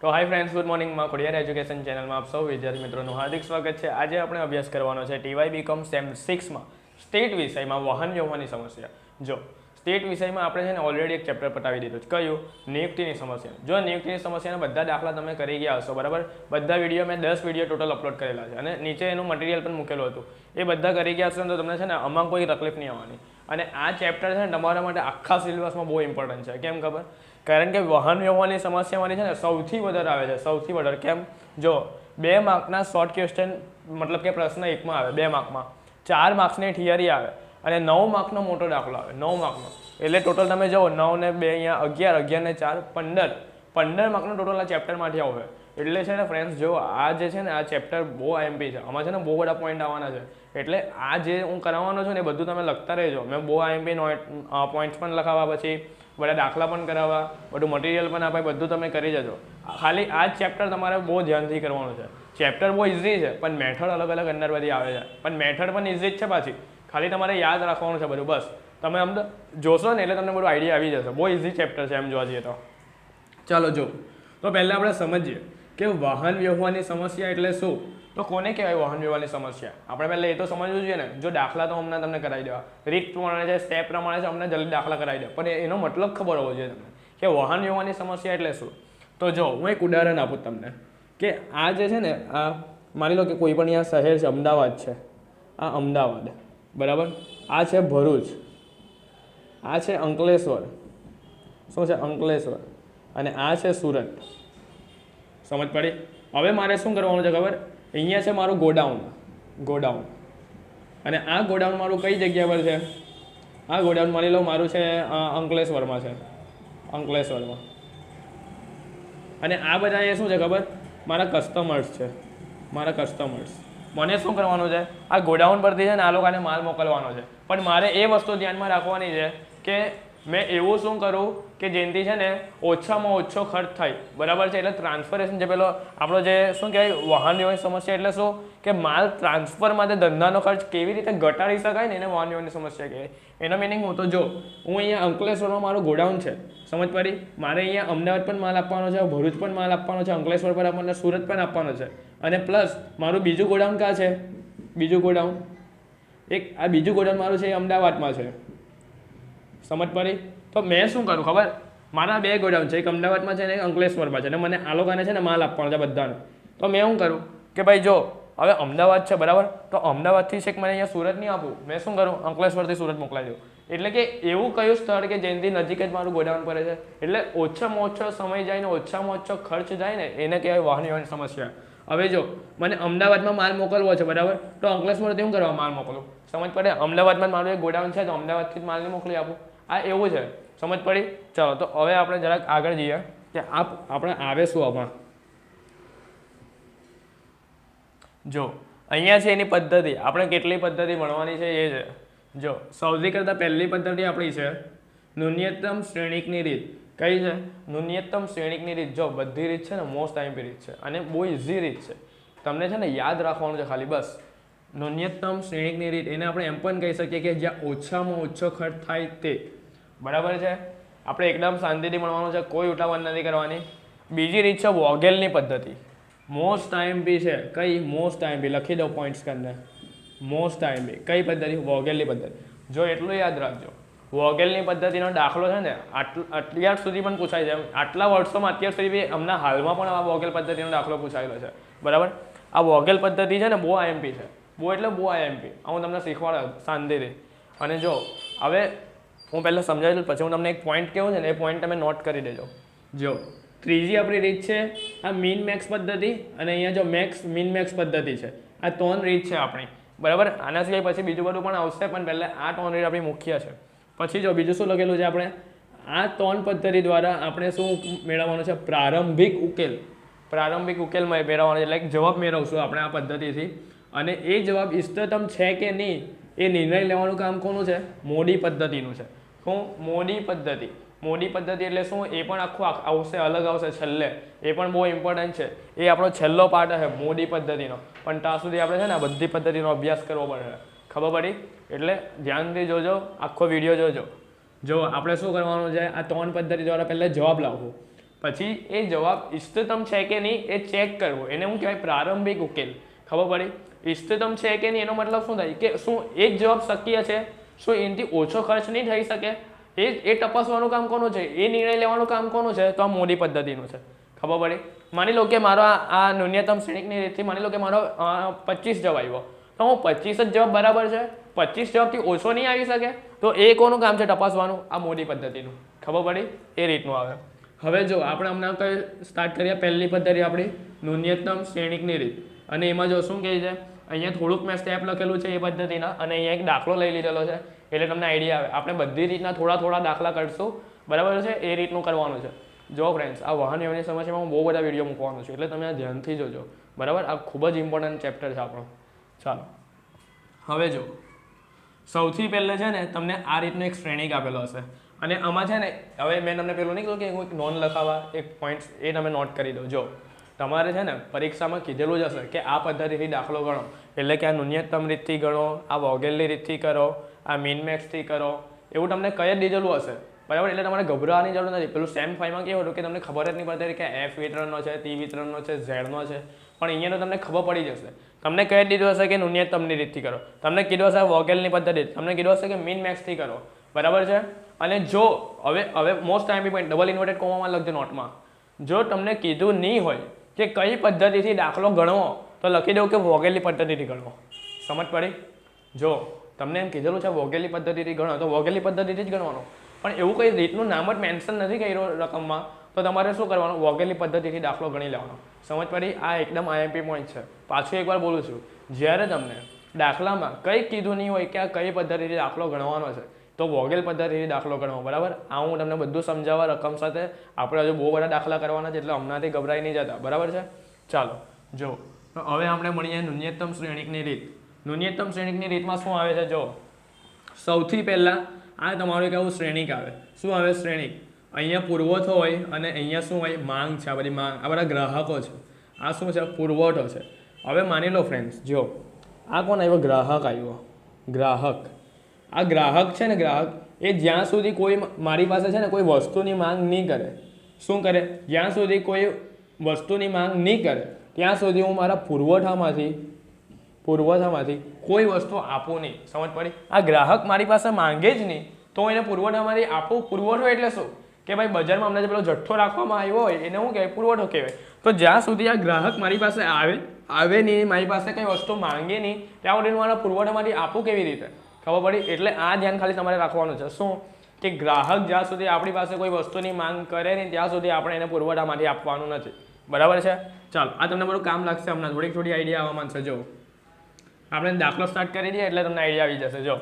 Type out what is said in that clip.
તો hi friends good મોર્નિંગમાં Khodiyar education ચેનલમાં આપ સૌ વિદ્યાર્થી મિત્રોનું હાર્દિક સ્વાગત છે. આજે આપણે અભ્યાસ કરવાનો છે ટીવાય બીકોમ સેમ સિક્સમાં સ્ટેટ વિષયમાં વાહન વ્યવહારની સમસ્યા. જો સ્ટેટ વિષયમાં આપણે છે ને ઓલરેડી એક ચેપ્ટર પટાવી દીધું છે. કયું? નિયુક્તિની સમસ્યા. જો નિયુક્તિની સમસ્યાના બધા દાખલા તમે કરી ગયા હશો, બરાબર? બધા વીડિયો મેં દસ વીડિયો ટોટલ અપલોડ કરેલા છે અને નીચે એનું મટીરિયલ પણ મૂકેલું હતું. એ બધા કરી ગયા હશો તો તમને છે ને આમાં કોઈ તકલીફ નહીં આવવાની. અને આ ચેપ્ટર છે ને તમારા માટે આખા સિલેબસમાં બહુ ઇમ્પોર્ટન્ટ છે. કેમ ખબર? કારણ કે વાહન વ્યવહારની સમસ્યામાંની છે ને સૌથી વધારે આવે છે, સૌથી વધારે. કેમ? જો, બે માર્કના શોર્ટ ક્વેશ્ચન મતલબ કે પ્રશ્ન એકમાં આવે, બે માર્કમાં. ચાર માર્ક્સની થિયરી આવે અને નવ માર્કનો મોટો દાખલો આવે, નવ માર્કનો. એટલે ટોટલ તમે જુઓ, નવ ને બે અહીંયા અગિયાર અગિયાર ને ચાર, પંદર. પંદર માર્કનો ટોટલ આ ચેપ્ટરમાંથી આવે એટલે છે ને ફ્રેન્ડ્સ જો આ જે છે ને આ ચેપ્ટર બહુ આઈએમપી છે. આમાં છે ને બહુ બધા પોઈન્ટ આવવાના છે. એટલે આ જે હું કરાવવાનો છું ને એ બધું તમે લખતા રહેજો. મેં બહુ આઈએમપી પોઈન્ટ્સ પણ લખાવવા પછી બધા દાખલા પણ કરાવવા, બધું મટીરિયલ પણ આપાય બધું તમે કરી જજો. ખાલી આ જ ચેપ્ટર તમારે બહુ ધ્યાનથી કરવાનું છે. ચેપ્ટર બહુ ઇઝી છે, પણ મેથડ અલગ અલગ અંદર બધી આવે છે. પણ મેથડ પણ ઇઝી જ છે પાછી. ખાલી તમારે યાદ રાખવાનું છે બધું, બસ. તમે આમ જોશો ને એટલે તમને બધું આઈડિયા આવી જશે. બહુ ઇઝી ચેપ્ટર છે, એમ જોવા જઈએ તો. ચાલો, જો. તો પહેલાં આપણે સમજીએ. કે વાહન વ્યવહારની સમસ્યા એટલે શું? તો કોને કહેવાય વાહન વ્યવહારની સમસ્યા? આપણે પહેલાં એ તો સમજવું જોઈએ ને. જો દાખલા તો હમણાં તમને કરાવી દેવા. રીત પ્રમાણે છે, સ્ટેપ પ્રમાણે છે અમને જલ્દી દાખલા કરાવી દે. પણ એનો મતલબ ખબર હોવો જોઈએ તમને કે વાહન વ્યવહારની સમસ્યા એટલે શું? તો જો, હું એક ઉદાહરણ આપું તમને કે આ જે છે ને, આ માની લો કે કોઈ પણ અહીંયા શહેર છે, અમદાવાદ છે. આ અમદાવાદ. બરાબર? આ છે ભરૂચ. આ છે અંકલેશ્વર. શું છે? અંકલેશ્વર. અને આ છે સુરત. સમજ પડી? હવે મારે શું કરવાનું છે ખબર? અહીંયા છે મારું ગોડાઉન. ગોડાઉન. અને આ ગોડાઉન મારું કઈ જગ્યા પર છે? આ ગોડાઉન માની લો મારું છે અંકલેશ્વરમાં છે. અંકલેશ્વરમાં. અને આ બધા એ શું છે ખબર? મારા કસ્ટમર્સ છે. મારા કસ્ટમર્સ મને શું કરવાનું છે? આ ગોડાઉન પરથી છે ને આ લોકોને માલ મોકલવાનો છે. પણ મારે એ વસ્તુ ધ્યાનમાં રાખવાની છે કે મેં એવું શું કરું કે જેનાથી છે ને ઓછામાં ઓછો ખર્ચ થાય. બરાબર છે? એટલે ટ્રાન્સફરેશન જે પેલો આપણો જે શું કહેવાય? વાહન વ્યવહારની સમસ્યા. એટલે શું? કે માલ ટ્રાન્સફર માટે ધંધાનો ખર્ચ કેવી રીતે ઘટાડી શકાય ને એને વાહન વ્યવહારની સમસ્યા કહેવાય. એનો મિનિંગ હું તો જો, હું અહીંયા અંકલેશ્વરમાં મારું ગોડાઉન છે. સમજ પડી? મારે અહીંયા અમદાવાદ પણ માલ આપવાનો છે, ભરૂચ પણ માલ આપવાનો છે, અંકલેશ્વર પર આપવાનો સુરત પણ આપવાનો છે. અને પ્લસ મારું બીજું ગોડાઉન ક્યાં છે? બીજું ગોડાઉન? એક આ બીજું ગોડાઉન મારું છે એ અમદાવાદમાં છે. સમજ પડી? તો મેં શું કરું ખબર? મારા બે ગોડાઉન છે, એક અમદાવાદમાં છે ને એક અંકલેશ્વરમાં છે અને મને આ લોકોને છે ને માલ આપવાનો છે બધાને. તો મેં શું કરું? કે ભાઈ જો, હવે અમદાવાદ છે, બરાબર? તો અમદાવાદથી છેક મને અહીંયા સુરત નહીં આપું. મેં શું કરું? અંકલેશ્વરથી સુરત મોકલાવી દઉં. એટલે કે એવું કયું સ્થળ કે જેનાથી નજીક જ મારું ગોડાઉન પડે છે? એટલે ઓછામાં ઓછો સમય જાય ને, ઓછામાં ઓછો ખર્ચ જાય ને, એને કહેવાય વાહન વ્યવહારની સમસ્યા. હવે જો, મને અમદાવાદમાં માલ મોકલવો છે, બરાબર? તો અંકલેશ્વરથી શું કરવા માલ મોકલું? સમજ પડે? અમદાવાદમાં મારું એક ગોડાઉન છે, તો અમદાવાદથી જ માલને મોકલી આપું. આ એવું છે. સમજ પડી? ચાલો, તો હવે આપણે જરાક આગળ જઈએ. કે આપ, આપણે આવે શું આમાં. જો, અહીંયા છે એની પદ્ધતિ. આપણે કેટલી પદ્ધતિ ભણવાની છે એ છે. જો, સૌથી કરતાં પહેલી પદ્ધતિ આપણી છે ન્યૂનતમ શ્રેણીકની રીત. કઈ છે? ન્યૂનતમ શ્રેણીકની રીત. જો, બધી રીત છે ને મોસ્ટ ટાઈમ રીત છે. અને બહુ ઇઝી રીત છે. તમને છે ને, યાદ રાખવાનું છે ખાલી, બસ. ન્યૂનતમ શ્રેણીકની રીત, એને આપણે એમ પણ કહી શકીએ કે જ્યાં ઓછામાં ઓછો ખર્ચ થાય તે. બરાબર છે? આપણે એકદમ શાંતિથી ભણવાનું છે, કોઈ ઉઠાવન નથી કરવાની. બીજી રીત છે વોગેલની પદ્ધતિ. મોસ્ટ ટાઈમ બી છે, કઈ મોસ્ટ ટાઈમ બી, લખી દો પોઈન્ટ્સ કરીને મોસ્ટ ટાઈમ બી, કઈ પદ્ધતિ? વોગેલની પદ્ધતિ. જો એટલું યાદ રાખજો, વોગેલની પદ્ધતિનો દાખલો છે ને આટલ અત્યાર સુધી પણ પૂછાય છે. આટલા વર્ષોમાં અત્યાર સુધી બી હમણાં હાલમાં પણ આ વોગેલ પદ્ધતિનો દાખલો પૂછાયેલો છે. બરાબર? આ વોગેલ પદ્ધતિ છે ને, બહુ આઈએમપી છે. બહુ એટલે બહુ આઈએમપી હું તમને શીખવાડે, શાંતિથી. અને જો, હવે હું પહેલાં સમજાવી દઉં પછી હું તમને એક પોઈન્ટ કહું છે ને એ પોઈન્ટ તમે નોટ કરી દેજો. જો, ત્રીજી આપણી રીત છે આ મીન મેક્સ પદ્ધતિ અને અહીંયા જો મેક્સ મીન મેક્સ પદ્ધતિ છે. આ ત્રણ રીત છે આપણી. બરાબર? આના સિવાય પછી બીજું બધું પણ આવશે, પણ પહેલાં આ ત્રણ રીત આપણી મુખ્ય છે. પછી જો બીજું શું લખેલું છે આપણે? આ ત્રણ પદ્ધતિ દ્વારા આપણે શું મેળવવાનું છે? પ્રારંભિક ઉકેલ. પ્રારંભિક ઉકેલ મે- મેળવવાનો છે, એટલે જવાબ મેળવશું આપણે આ પદ્ધતિથી. અને એ જવાબ ઇષ્ટતમ છે કે નહીં એ નિર્ણય લેવાનું કામ કોનું છે? મોડી પદ્ધતિનું છે. શું? મોડી પદ્ધતિ. મોડી પદ્ધતિ એટલે શું? એ પણ આખું આવશે, અલગ આવશે છેલ્લે. એ પણ બહુ ઇમ્પોર્ટન્ટ છે. એ આપણો છેલ્લો પાર્ટ છે મોડી પદ્ધતિનો. પણ ત્યાં સુધી આપણે છે ને બધી પદ્ધતિનો અભ્યાસ કરવો પડે. ખબર પડી? એટલે ધ્યાનથી જોજો, આખો વીડિયો જોજો. જો, આપણે શું કરવાનું છે? આ ત્રણ પદ્ધતિ દ્વારા પહેલાં જવાબ લાવવું. પછી એ જવાબ ઇષ્ટતમ છે કે નહીં એ ચેક કરવો. એને શું કહેવાય પ્રારંભિક ઉકેલ. ખબર પડી? ઇષ્ટતમ છે કે નહીં? એનો મતલબ શું થાય? કે શું? એ જ જવાબ શક્ય છે? શું એનાથી ઓછો ખર્ચ નહીં થઈ શકે? એ એ તપાસવાનું કામ કોનું છે? એ નિર્ણય લેવાનું કામ કોનું છે? તો આ મોદી પદ્ધતિનું છે. ખબર પડી? માની લો કે મારો આ ન્યૂનતમ શ્રેણિકની રીતથી માની લો કે મારો પચીસ જવાબ આવ્યો. તો હું પચીસ જ જવાબ બરાબર છે? પચીસ જવાબથી ઓછો નહીં આવી શકે? તો એ કોનું કામ છે તપાસવાનું? આ મોદી પદ્ધતિનું. ખબર પડી? એ રીતનું આવે. હવે જો, આપણે હમણાં કઈ સ્ટાર્ટ કરીએ પહેલી પદ્ધતિ આપણી ન્યૂનતમ શ્રેણિકની રીત. અને એમાં જો શું કહે છે? અહીંયા થોડુંક મેં સ્ટેપ લખેલું છે એ પદ્ધતિના અને અહીંયા એક દાખલો લઈ લીધેલો છે, એટલે તમને આઈડિયા આવે. આપણે બધી રીતના થોડા થોડા દાખલા કરશું. બરાબર છે? એ રીતનું કરવાનું છે. જો ફ્રેન્ડ્સ આ વાહન વ્યવહારની સમસ્યામાં હું બહુ બધા વીડિયો મૂકવાનો છું, એટલે તમે આ ધ્યાનથી જોજો. બરાબર? આ ખૂબ જ ઇમ્પોર્ટન્ટ ચેપ્ટર છે આપણો. ચાલો. હવે જો. સૌથી પહેલે છે ને, તમને આ રીતનો એક શ્રેણિક આપેલો હશે. અને આમાં છે ને, હવે મેં તમને પેલું નહીં કીધું કે હું નોન લખાવા, એક પોઈન્ટ એ તમે નોટ કરી દો. જો. તમારે છે ને પરીક્ષામાં કીધેલું જ હશે કે આ પદ્ધતિથી દાખલો ગણો. એટલે કે આ ન્યૂનતમ રીતથી ગણો, આ વોગેલની રીતથી કરો, આ મિનમેક્સથી કરો. એવું તમને કહી જ દીધેલું હશે. બરાબર? એટલે તમારે ગભરાવાની જરૂર નથી. પેલું સેમ ફાઈવમાં કેવું હતું કે તમને ખબર જ નહીં પડતી કે એફ વિતરણનો છે ટી વિતરણનો છે ઝેડનો છે. પણ અહીંયા તો તમને ખબર પડી જશે. તમને કહી દીધું હશે કે ન્યૂનતમની રીતથી કરો. તમને કીધું હશે વોગેલની પદ્ધતિ. તમને કીધું હશે કે મીન મેક્સથી કરો. બરાબર છે? અને જો, હવે હવે most time point double inverted કોમામાં લખજો નોટમાં. જો તમને કીધું નહીં હોય કે કઈ પદ્ધતિથી દાખલો ગણવો, તો લખી દઉં કે વોગેલી પદ્ધતિથી ગણવો. સમજ પડી? જો, તમને એમ કીધેલું છે વોગેલી પદ્ધતિથી ગણો, તો વોગેલી પદ્ધતિથી જ ગણવાનો. પણ એવું કંઈ રીતનું નામ જ મેન્શન નથી કર્યું રકમમાં, તો તમારે શું કરવાનું? વોગેલી પદ્ધતિથી દાખલો ગણી લેવાનો. સમજ પડી? આ એકદમ આઈએમપી પોઈન્ટ છે. પાછું એકવાર બોલું છું. જ્યારે તમને દાખલામાં કંઈ કીધું નહીં હોય કે આ કઈ પદ્ધતિથી દાખલો ગણવાનો છે તો વોગેલ પદ્ધતિથી દાખલો ગણવો, બરાબર? આ હું તમને બધું સમજાવવા રકમ સાથે આપણે હજુ બહુ બધા દાખલા કરવાના છે એટલે હમણાંથી ગભરાઈ નહીં જતા, બરાબર છે? ચાલો જો હવે આપણે મળીએ ન્યૂનતમ શ્રેણિકની રીત. ન્યૂનતમ શ્રેણીકની રીતમાં શું આવે છે જો સૌથી પહેલાં આ તમારું એક આવું શ્રેણિક આવે. શું આવે શ્રેણીક? અહીંયા પુરવઠો હોય અને અહીંયા શું હોય? માંગ છે, આ બધી માંગ, આ બધા ગ્રાહકો છે. આ શું છે? પુરવઠો છે. હવે માની લો ફ્રેન્ડ્સ જો આ કોણ આવ્યો? ગ્રાહક આવ્યો. ગ્રાહક. આ ગ્રાહક છે ને ગ્રાહક, એ જ્યાં સુધી કોઈ મારી પાસે છે ને કોઈ વસ્તુની માંગ નહીં કરે. શું કરે? જ્યાં સુધી કોઈ વસ્તુની માંગ નહીં કરે, ત્યાં સુધી હું મારા પુરવઠામાંથી પુરવઠામાંથી કોઈ વસ્તુ આપું નહીં. સમજ પડી? આ ગ્રાહક મારી પાસે માંગે જ નહીં, તો હું એને પુરવઠામાંથી આપું? પુરવઠો એટલે શું? કે ભાઈ બજારમાં અમને જે પેલો જથ્થો રાખવામાં આવ્યો હોય, એને શું કહેવાય પુરવઠો કહેવાય. તો જ્યાં સુધી આ ગ્રાહક મારી પાસે આવે આવે નહીં, મારી પાસે કંઈ વસ્તુ માંગે નહીં, ત્યાં સુધી હું મારા પુરવઠામાંથી આપું કેવી રીતે? ખબર પડી? એટલે આ ધ્યાન ખાલી તમારે રાખવાનું છે. શું? કે ગ્રાહક જ્યાં સુધી આપણી પાસે કોઈ વસ્તુની માંગ કરે નહીં, ત્યાં સુધી આપણે એને પુરવઠામાંથી આપવાનું નથી. બરાબર છે? ચાલો, આ તમને બધું કામ લાગશે હમણાં. થોડીક થોડી આઈડિયા આવવા માંડશે. જો, આપણે દાખલો સ્ટાર્ટ કરી દઈએ એટલે તમને આઈડિયા આવી જશે. જો